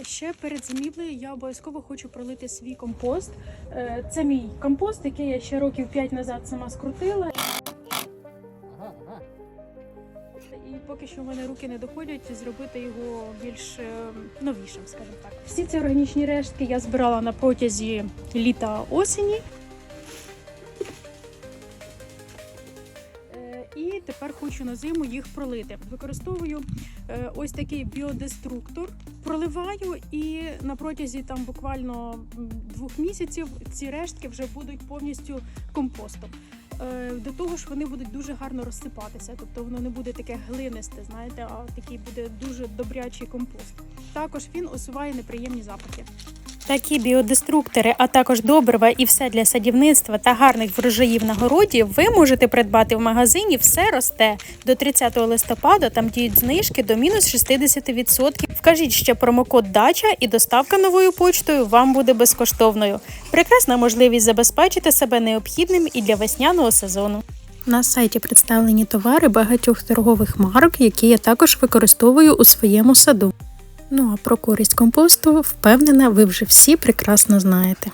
Е, Ще перед зимівлею я обов'язково хочу пролити свій компост. Е, Це мій компост, який я ще років 5 назад сама скрутила. І поки що в мене руки не доходять зробити його більш е, новішим, скажімо так. Всі ці органічні рештки я збирала на протязі літа осені. Тепер хочу на зиму їх пролити. Використовую е, ось такий біодеструктор. Проливаю і на протязі там буквально двох місяців ці рештки вже будуть повністю компостом. Е, До того ж, вони будуть дуже гарно розсипатися, тобто воно не буде таке глинисте, знаєте, а такий буде дуже добрячий компост. Також він усуває неприємні запахи. Такі біодеструктори, а також добрива і все для садівництва та гарних врожаїв на городі ви можете придбати в магазині Все росте. До 30 листопада там діють знижки до мінус 60%. Вкажіть ще промокод Дача і доставка новою почтою вам буде безкоштовною. Прекрасна можливість забезпечити себе необхідним і для весняного сезону. На сайті представлені товари багатьох торгових марок, які я також використовую у своєму саду. Ну а про користь компосту, впевнена, ви вже всі прекрасно знаєте.